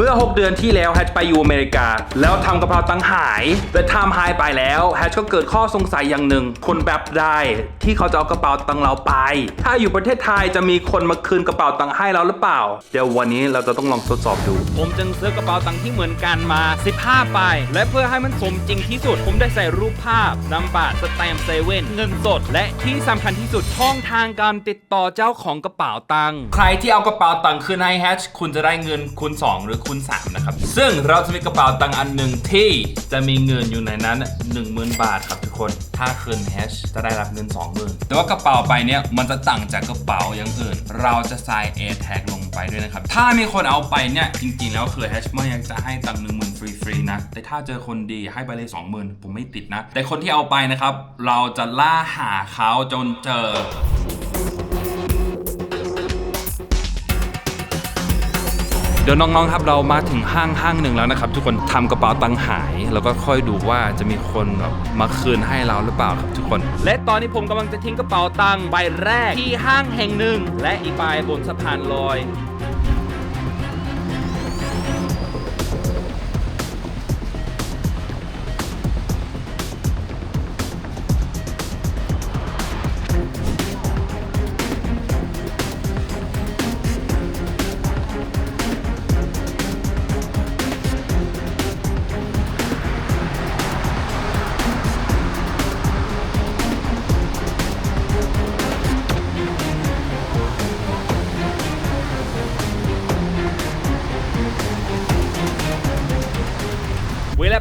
เมื่อ 6 เดือนที่แล้วแฮชไปอยู่อเมริกา แล้วทำกระเป๋าตังค์หาย แต่ไทม์หายไปแล้วแฮชก็เกิดข้อสงสัยอย่างหนึ่ง คนแบบได้ ที่เขาจะเอากระเป๋าตังค์เราไป ถ้าอยู่ประเทศไทยจะมีคนมาคืนกระเป๋าตังค์ให้เราหรือเปล่า เดี๋ยววันนี้เราจะต้องลองทดสอบดู ผมจึงซื้อกระเป๋าตังค์ที่เหมือนกันมา 15ใบและเพื่อให้มันสมจริงที่สุด ผมได้ใส่รูปภาพนำบัตรสแตมป์เซเว่นเงินสด และที่สำคัญที่สุดช่องทางการติดต่อเจ้าของกระเป๋าตังค์ใครที่เอากระเป๋าตังค์คืนให้แฮชคุณจะได้เงินคูณ2หรือคูณ3นะครับ ซึ่งเราจะมีกระเป๋าตังค์อันหนึ่งที่จะมีเงินอยู่ในนั้น 10,000 บาทครับทุกคน ถ้าคืนแฮชจะได้รับเงิน 20,000 แต่ว่ากระเป๋าใบนี้มันจะต่างจากกระเป๋าอย่างอื่น เราจะใส่ a i r tag ลงไปด้วยนะครับ ถ้ามีคนเอาไปเนี่ยจริงๆ แล้วคือแฮชไม่ยังจะให้ตังค์หนึ่งหมื่นฟรีๆนะ แต่ถ้าเจอคนดีให้ไปเลย 20,000 ผมไม่ติดนะ แต่คนที่เอาไปนะครับ เราจะล่าหาเขาจนเจอ ดี๋ยวน้องๆครับเรามาถึงห้างห้างหนึ่งแล้วนะครับ ทุกคนทำกระเป๋าตังค์หาย แล้วก็ค่อยดูว่าจะมีคนแบบมาคืนให้เราหรือเปล่าครับทุกคน และตอนนี้ผมกำลังจะทิ้งกระเป๋าตังค์ใบแรกที่ห้างแห่งหนึ่งและอีกใบบนสะพานลอย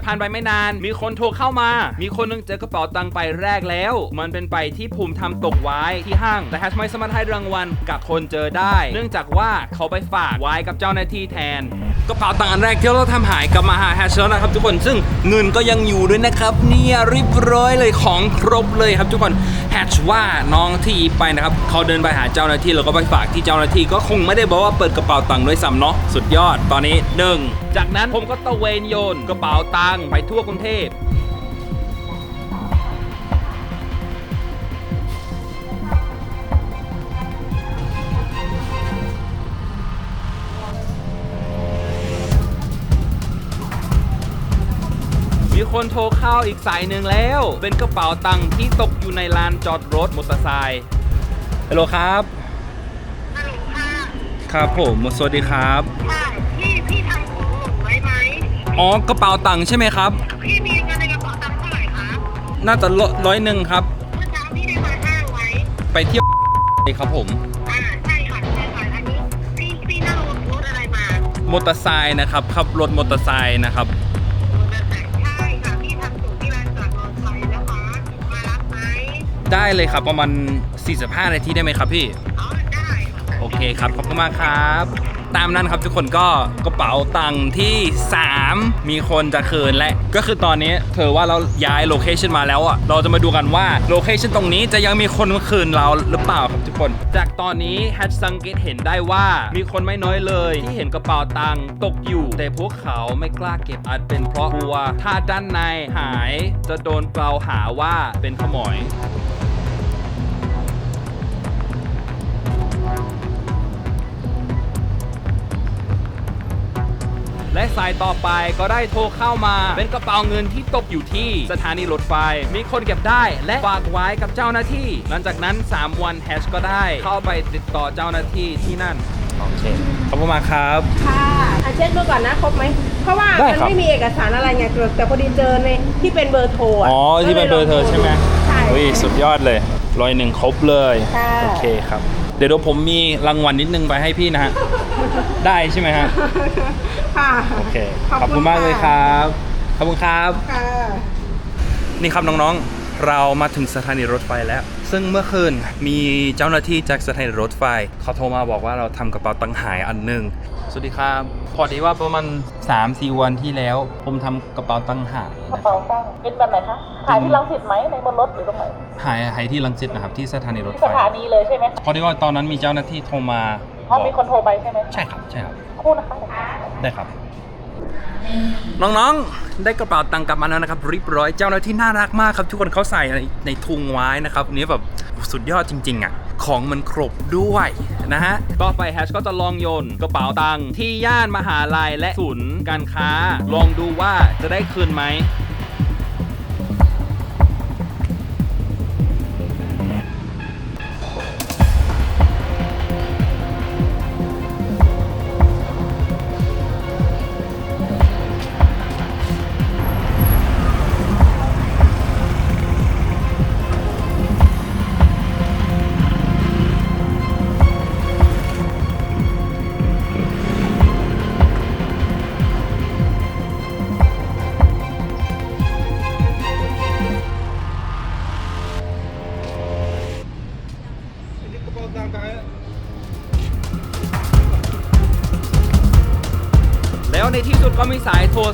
ผ่านไปไม่นาน มีคนโทรเข้ามา มีคนหนึงเจอกระเป๋าตังค์ใบแรกแล้ว มันเป็นใบที่ภูมิทำตกไว้ที่ห้าง แต่แฮชไม่สามารให้รางวัลกับคนเจอได้ เนื่องจากว่าเขาไปฝากไว้กับเจ้าหน้าที่แทน กระเป๋าตังค์อันแรกที่เราทำหายกลับมาหาแฮชแล้วนะครับทุกคนซึ่งเงินก็ยังอยู่ด้วยนะครับเนี่ยรีบร้อยเลยของครบเลยครับทุกคนแฮชว่าน้องที่ไปนะครับเขาเดินไปหาเจ้าหน้าที่แล้วก็ไปฝากที่เจ้าหน้าที่ก็คงไม่ได้บอกว่าเปิดกระเป๋าตังค์ด้วยซ้ำเนาะสุดยอดตอนนี้หนึ่งจากนั้นผมก็ตะเวนโยนกระเป๋าตังค์ไปทั่วกรุงเทพ คนโทรเข้าอีกสายหนึ่งแล้ว เป็นกระเป๋าตังค์ที่ตกอยู่ในลานจอดรถมอเตอร์ไซค์ฮัลโหลครับ ฮัลโหลค่ะครับผมสวัสดีครับ ค่ะพี่พี่ทำของหล่นไว้ไหม อ๋อกระเป๋าตังค์ใช่ไหมครับ พี่มีเงินในกระเป๋าตังค์เท่าไหร่คะ น่าจะร้อยหนึ่งครับ เมื่อเช้าพี่ได้มาห้างไว้ ไปเที่ยวครับผม อ่าใช่ค่ะใช่ค่ะอันนี้พี่พี่นั่งรถรถอะไรมา มอเตอร์ไซค์นะครับขับรถมอเตอร์ไซค์นะครับ ได้เลยครับประมาณ 45 นาทีได้ไหมครับพี่อ๋อได้ค่ะโอเคครับ ขอบคุณมากครับ ตามนั้นครับทุกคนก็กระเป๋าตังค์ที่ 3 มีคนจะคืนและ ก็คือตอนนี้เธอว่าเราย้ายโลเคชันมาแล้วอะ เราจะมาดูกันว่าโลเคชันตรงนี้จะยังมีคนมาคืนเราหรือเปล่าครับทุกคน จากตอนนี้แฮชสังเกตเห็นได้ว่ามีคนไม่น้อยเลย ที่เห็นกระเป๋าตังค์ตกอยู่ แต่พวกเขาไม่กล้าเก็บอาจเป็นเพราะกลัว ถ้าด้านในหายจะโดนกล่าวหาว่าเป็นขโมย สายต่อไปก็ได้โทรเข้ามา เป็นกระเป๋าเงินที่ตกอยู่ที่สถานีรถไฟ มีคนเก็บได้และฝากไว้กับเจ้าหน้าที่ หลังจากนั้น 3 วันแฮชก็ได้ เข้าไปติดต่อเจ้าหน้าที่ที่นั่น โอเค ขอบคุณมากครับ ค่ะอะเช็คดูก่อนนะครบไหม เพราะว่าได้มันครับ ไม่มีเอกสารอะไรไงแต่พอดีเจอในที่เป็นเบอร์โทรอะอ๋อที่เป็นเบอร์เธอใช่ไหมใช่ อุ้ยสุดยอดเลยร้อยหนึ่งครบเลย ค่ะ โอเคครับ เดี๋ยวเดี๋ยวผมมีรางวัลนิดนึงไปให้พี่นะฮะ ได้ใช่ไหมฮะ ค่ะโอเค ขอบคุณมากเลยครับ ขอบคุณครับ ค่ะ นี่ครับน้องๆ เรามาถึงสถานีรถไฟแล้ว ซึ่งเมื่อคืนมีเจ้าหน้าที่จากสถานีรถไฟ เขาโทรมาบอกว่าเราทำกระเป๋าตังค์หายอันหนึ่งสวัสดีครับพอดีว่าประมาณ3-4วันที่แล้ว ผมทำกระเป๋าตังค์หายกระนะคเป๋ารับตังค์เป็นแบบไหนคะขายที่รังสิตไหมในบนรถหรือตรงไหนหายหายที่ลังสิตนะครับที่สถานีรถที่ไฟสถานีเลยใช่ไหมพอดีว่าตอนนั้นมีเจ้าหน้าที่โทรมาเพราะมีคนโทรไปใช่ไหมใช่ครับใช่ครับคู่นะคะได้ครับ น้องๆ ได้กระเป๋าตังค์กลับมาแล้วนะครับเรียบร้อยเจ้าหน้าที่น่ารักมากครับ ทุกคนเขาใส่ในในทุงไว้นะครับนี้แบบสุดยอดจริง ๆอะขของมันครบด้วยนะฮะต่อไปแฮชก็จะลองโยนกระเป๋าตังค์ที่ย่านมหาลัยและศูนย์การค้า ลองดูว่าจะได้คืนไหม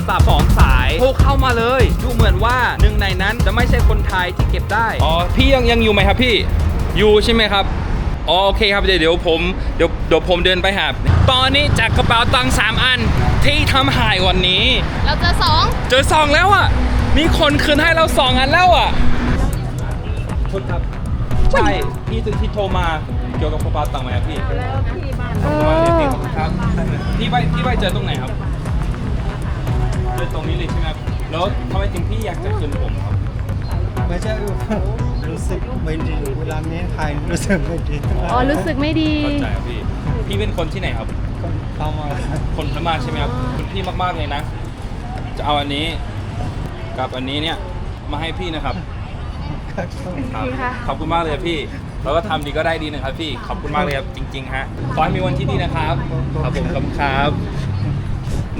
ศัพท์สองสายโทรเข้ามาเลย ดูเหมือนว่าหนึ่งในนั้นจะไม่ใช่คนไทยที่เก็บได้ อ๋อ พี่ยังยังอยู่ไหมครับพี่ อยู่ใช่ไหมครับอ๋อโอเคครับเดี๋ยวเดี๋ยวผมเดี๋ยวเดี๋ยวผมเดินไปหาตอนนี้จากกระเป๋าตังค์สามอันที่ทำหายวันนี้ เราเจอสองเจอสองแล้วอะมีคนคืนให้เราสองอันแล้วอะคุณครับใช่พี่ที่ที่โทรมาเกี่ยวกับกระเป๋าตังค์ไหมครับพี่แล้วที่บ้านขอบคุณมากเลยพี่ขอบคุณครับพี่ไปพี่ไปเจอตรงไหนครับ เจอตรงนี้เลยใช่ไหมครับแล้วทำไมถึงพี่อยากจะคืนผมครับ ไม่ใช่รู้สึกไม่ดีเวลาเม้นไทยรู้สึกไม่ดีอ๋อรู้สึกไม่ดี เข้าใจครับพี่ พี่เป็นคนที่ไหนครับ คนตามมาคนพม่าใช่ไหมครับคุณพี่มากๆเลยนะ จะเอาอันนี้กับอันนี้เนี่ยมาให้พี่นะครับ ครับขอบคุณมากเลยครับพี่ แล้วก็ทำดีก็ได้ดีนะครับพี่ ขอบคุณมากเลยครับจริงๆฮะ ขอให้มีวันที่ดีนะครับ ครับผมขอบคุณครับ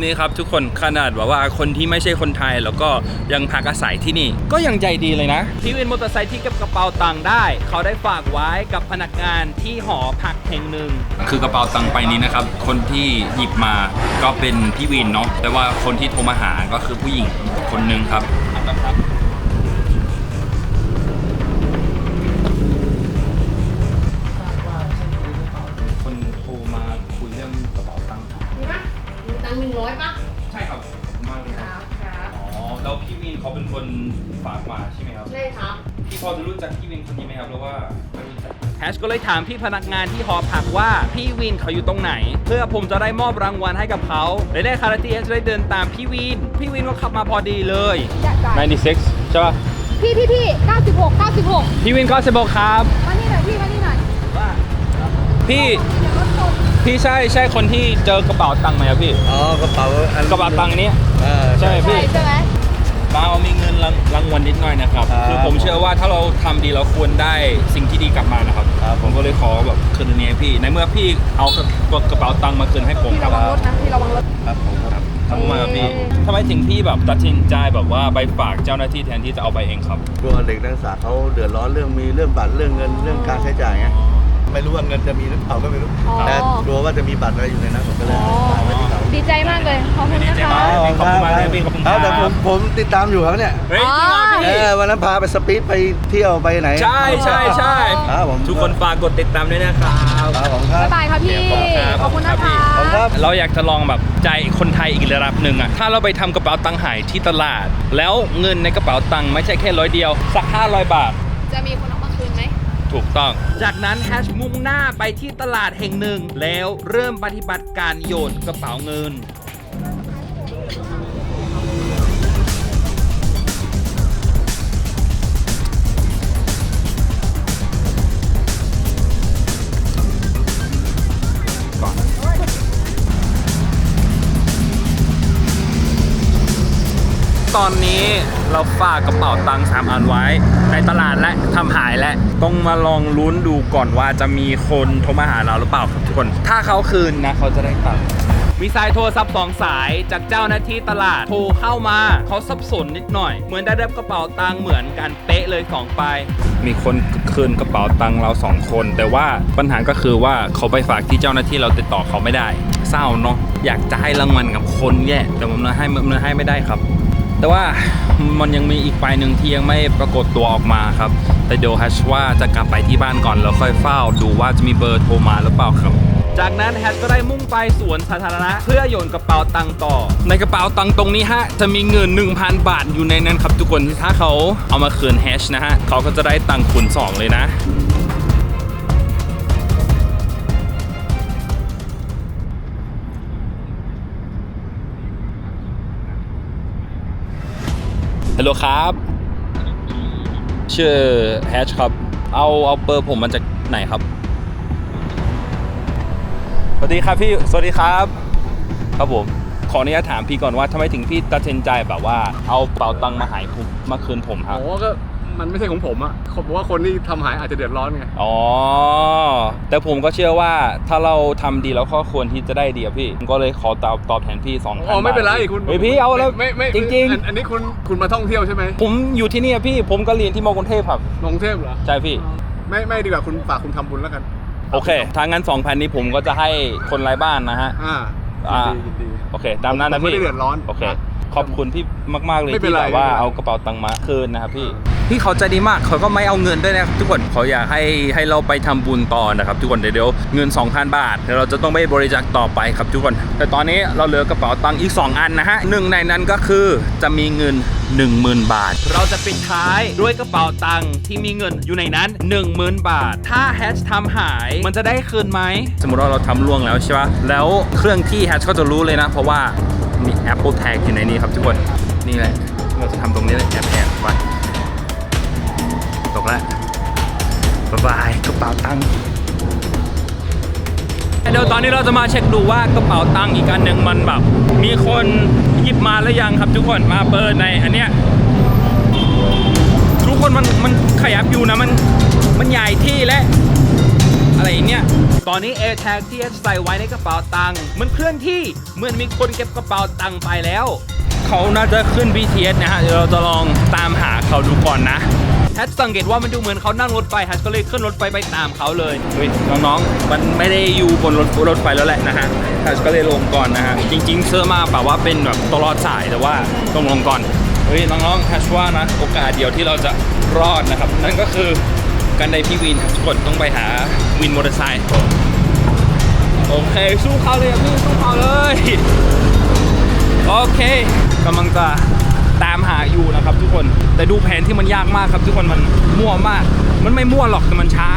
นี่ครับทุกคนขนาดแบบว่าคนที่ไม่ใช่คนไทยแล้วก็ยังพักอาศัยที่นี่ ก็ยังใจดีเลยนะ พี่วินมอเตอร์ไซค์ที่เก็บกระเป๋าตังค์ได้ เขาได้ฝากไว้กับพนักงานที่หอพักแห่งหนึ่ง คือกระเป๋าตังค์ไปนี้นะครับ คนที่หยิบมาก็เป็นพี่วินเนาะแต่ว่าคนที่โทรมาหาก็คือผู้หญิงคนหนึ่งครับ แล้วพี่วินเขาเป็นคนฝากมาใช่ไหมครับ ใช่ครับพี่พอจะรู้จักพี่วินคนนี้ไหมครับหรือว่าไม่รู้จัก แฮชก็เลยถามพี่พนักงานที่หอพักว่าพี่วินเขาอยู่ตรงไหน เพื่อผมจะได้มอบรางวัลให้กับเขาและได้คาราทีเอสได้เดินตามพี่วิน พี่วินก็ขับมาพอดีเลย96 ใช่ป่ะ พี่พี่พี่96 96พี่วินก็จะบอกครับ มานี่หน่อยพี่มานี่หน่อยพี่พี่ใช่ใช่คนที่เจอกระเป๋าตังค์ไหมครับพี่ อ๋อกระเป๋าอันกระเป๋าตังค์นี้ เออใช่ไหมใช่พี่ ใช่ไหมมา เอามีเงินรางรางวัลนิดหน่อยนะครับครับคือผมเชื่อว่าถ้าเราทำดีเราควรได้สิ่งที่ดีกลับมานะครับ ครับผมก็เลยขอแบบคืนอันนี้ให้พี่ ในเมื่อพี่เอากระกระเป๋าตังค์มาคืนให้ผมพี่คระรับวังรถนะพี่ระวังรถ ครับผมครับขอบคุณมากครับพี่ทำไมถึงพี่แบบตัดสินใจแบบว่าไปฝากเจ้าหน้าที่แทนที่จะเอาไปเองครับ กลัวเด็กนักศึกษาเขาเดือดร้อนเรื่องมีเรื่องบัตรเรื่องเงินเรื่องการใช้จ่ายไงไม่รู้ว่าเงินจะมีหรือเปล่าก็ไม่รู้อ๋อแต่กลัวว่าจะมีบัตรอะไรอยู่ในนั้นผมก็เลยอ๋อฝากไว้ที่เขา ดีใจมากเลย ขอบคุณดีนะใจคะ มาก ขอบคุณมากเลยพี่ขอบคุณครับเอาแต่ผมผมติดตามอยู่ครับเนี่ยเฮ้ยจริงเหรอเอพี่อวันนั้นพาไปสปีดไปเที่ยวไปไหน ใช่ใช่ใช่ครับผม ทุกคนฝากกดติดตามด้วยนะครับ ครับผมครับ บ๊ายบายครับพี่ ขอบคุณนะคะขอบคุณครับเราอยากจะลองแบบใจคนไทยอีกระดับหนึ่งอะถ้าเราไปทำกระเป๋าตังค์หายที่ตลาด แล้วเงินในกระเป๋าตังค์ไม่ใช่แค่ร้อยเดียว สัก 500 บาท จะมีคนเอามาคืนไหม ถูกต้อง จากนั้นแฮชมุ่งหน้าไปที่ตลาดแห่งหนึ่ง แล้วเริ่มปฏิบัติการโยนกระเป๋าเงิน ตอนนี้ เราฝากกระเป๋าตังค์สามอันไว้ ในตลาดและทำหายและ ต้องมาลองลุ้นดูก่อนว่าจะมีคนโทรมาหาเราหรือเปล่าครับทุกคน ถ้าเขาคืนนะเขาจะได้ตังค์มีสายโทรศัพท์สองสายจากเจ้าหน้าที่ตลาดโทรเข้ามาเขาสับสนนิดหน่อย เหมือนได้รับกระเป๋าตังค์เหมือนกันเป๊ะเลยสองใบมีคนคืนกระเป๋าตังค์เราสองคน แต่ว่าปัญหาก็คือว่าเขาไปฝากที่เจ้าหน้าที่เราติดต่อเขาไม่ได้ เศร้าเนาะอยากจะให้รางวัลกับคนแย่แต่มันให้มันให้ไม่ได้ครับ แต่ว่ามันยังมีอีกฝ่ายหนึ่งที่ยังไม่ปรากฏตัวออกมาครับ แต่เดี๋ยวแฮชว่าจะกลับไปที่บ้านก่อนแล้วค่อยเฝ้าดูว่าจะมีเบอร์โทรมาหรือเปล่าครับจากนั้นแฮชก็ได้มุ่งไปสวนสาธารณะเพื่อโยนกระเป๋าตังค์ต่อ ในกระเป๋าตังค์ตรงนี้ฮะ จะมีเงิน 1,000 บาทอยู่ในนั้นครับทุกคนถ้าเขาเอามาคืนแฮชนะฮะเขาก็จะได้ตังค์คูณ2เลยนะ ฮัลโหลครับ ชื่อแฮชครับ เอาเอาเบอร์ผมมาจากไหนครับ สวัสดีครับพี่ สวัสดีครับ ครับผม ขออนุญาตถามพี่ก่อนว่าทำไมถึงพี่ตัดสินใจแบบว่า เอาเป๋าตังค์มาหายผมมาคืนผมครับ โอ้ก็ มันไม่ใช่ของผมอะผมว่าคนที่ทำหายอาจจะเดือดร้อนไง อ๋อ แต่ผมก็เชื่อว่าถ้าเราทำดีแล้วก็ควรที่จะได้ดีอะพี่ผมก็เลยขอตอบตอบแทนพี่สองพันอ๋อ ไม่เป็นไรบาทคุณเฮ้ยพี่เอาแล้วไม่ไม่จริง อันอันนี้คุณคุณมาท่องเที่ยวใช่ไหมๆ ผมอยู่ที่นี่อะพี่ผมก็เรียนที่มอกรุงเทพครับ ลงเทพเหรอ ใช่พี่ ไม่ไม่ดีกว่าคุณฝากคุณทำบุญแล้วกัน โอเคถ้างั้น2,000นี้ผมก็จะให้คนไร้บ้านนะฮะ อ่าอ่า ยินดียินดีโอเค ตามนั้นนะผมไม่พี่ ได้เดือดร้อนโอเค นะ ขอบคุณพี่มาก ๆ เลยไม่เป็นที่ไรแบบว่าไม่เป็นไร เอากระเป๋าตังค์มาคืนนะครับพี่ พี่เขาใจดีมากเขาก็ไม่เอาเงินด้วยนะครับทุกคนเขาอยากให้ให้เราไปทำบุญต่อนะครับ ทุกคนเดี๋ยวเดี๋ยวเงิน 2,000 บาทเดี๋ยวเราจะต้องไปบริจาคต่อไปครับทุกคน แต่ตอนนี้เราเหลือกระเป๋าตังค์อีก 2 อันนะฮะหนึ่งในนั้นก็คือจะมีเงิน 10,000 บาท เราจะปิดท้ายด้วยกระเป๋าตังค์ที่มีเงินอยู่ในนั้น 10,000 บาท ถ้าแฮชทำหายมันจะได้คืนไหม สมมติว่าเราทำล่วงแล้วใช่ปะแล้วเครื่องที่แฮชก็จะรู้เลยนะ เพราะว่ามี Apple Tag อยู่ในนี้ครับทุกคน นี่แหละ เราจะทำตรงนี้เลยแอบแอบไว้ตกแล้วบ๊ายบายกระเป๋าตังค์เดี๋ยวตอนนี้เราจะมาเช็คดูว่ากระเป๋าตังค์อีกอันหนึ่งมันแบบ มีคนหยิบมาหรือยังครับทุกคนมาเปิดในอันเนี้ยทุกคนมันมันขยับอยู่นะมันมันใหญ่ที่และ อะไรเนี่ย ตอนนี้ AirTag ที่ใส่ไว้ในกระเป๋าตังค์มันเคลื่อนที่เหมือนมีคนเก็บกระเป๋าตังค์ไปแล้ว เขาน่าจะขึ้น BTS นะฮะเดี๋ยวเราจะลองตามหาเขาดูก่อนนะแฮชสังเกตว่ามันดูเหมือนเขานั่งรถไฟแฮชก็เลยขึ้นรถไฟไปตามเขาเลยเฮ้ยน้องๆ มันไม่ได้อยู่บนรถรถไฟแล้วแหละนะฮะแฮชก็เลยลงก่อนนะฮะ จริง ๆ เสื้อมาแบบว่าเป็นแบบตลอดสายแต่ว่าต้องลงก่อน เฮ้ยน้องๆแฮชว่านะโอกาสเดียวที่เราจะรอดนะครับ นั่นก็คือ การได้พี่วินทุกคนต้องไปหาวินมอเตอร์ไซค์โอเค สู้เขาเลยพี่สู้เขาเลย โอเคกำลังจะตามหาอยู่นะครับทุกคน แต่ดูแผนที่มันยากมากครับ ทุกคนมันมั่วมาก มันไม่มั่วหรอกแต่มันช้า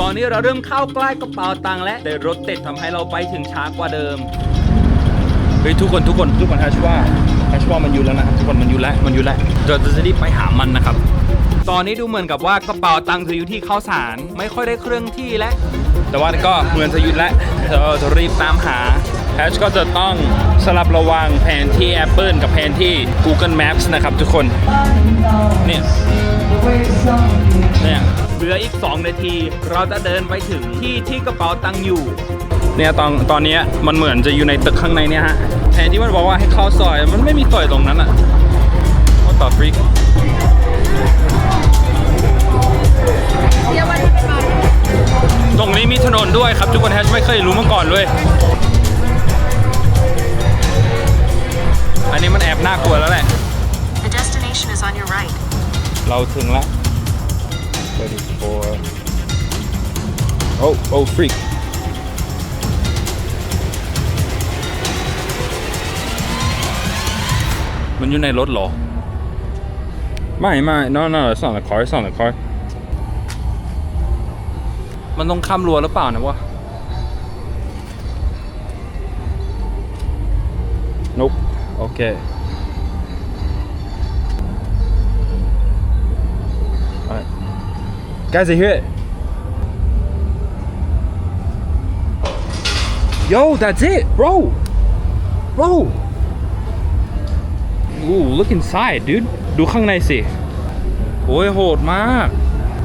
ตอนนี้เราเริ่มเข้าใกล้กระเป๋าตังค์แล้วแต่รถติดทำให้เราไปถึงช้ากว่าเดิมเฮ้ยทุกคนทุกคนทุกคนฮัชว่าฮัชว่ามันอยู่แล้วนะครับทุกคนมันอยู่แล้วมันอยู่แล้วเราจะรีบไปหามันนะครับ ตอนนี้ดูเหมือนกับว่ากระเป๋าตังค์จะอยู่ที่ข้าวสาร ไม่ค่อยได้เครื่องที่แล้วแต่ว่าก็เหมือนจะหยุดแล้วเราจะรีบตามหาแฮชก็จะต้องสลับระว่างแผนที่ Apple กับแผนที่ Google Maps นะครับทุกคน เนี่ย เนี่ย เหลืออีก 2 นาที เราจะเดินไปถึงที่ที่กระเป๋าตังค์อยู่ เนี่ยตอนตอนนี้มันเหมือนจะอยู่ในตึกข้างในเนี่ยฮะ แผนที่มันบอกว่าให้เข้าซอย มันไม่มีซอยตรงนั้นอะว่าต่ อฟรีกเดี๋ยววันที่เป็นวันตรงนี้มีถนนด้วยครับทุกคนแฮชไม่เคยรู้มาก่อนเลย อันนี้มันแอบน่ากลัวแล้วแหละ The destination is on your right. เราถึงแล้ว34 oh oh freak มันอยู่ในรถเหรอ ไม่ไม่ no no it's not in the car it's not in the car มันต้องข้ามรั้วหรือเปล่านะวะ nope โอเค Alright. Guys, I hear it. Yo, that's it, bro. Bro. Ooh, look inside, dude. ดูข้างในสิ โอ้ยโหดมาก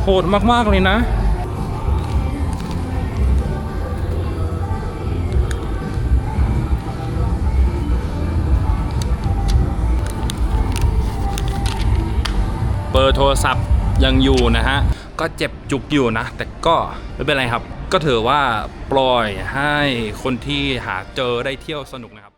โหดมากๆเลยนะเบอร์โทรศัพท์ยังอยู่นะฮะ ก็เจ็บจุกอยู่นะ แต่ก็ไม่เป็นไรครับ ก็ถือว่าปล่อยให้คนที่หาเจอได้เที่ยวสนุกนะครับ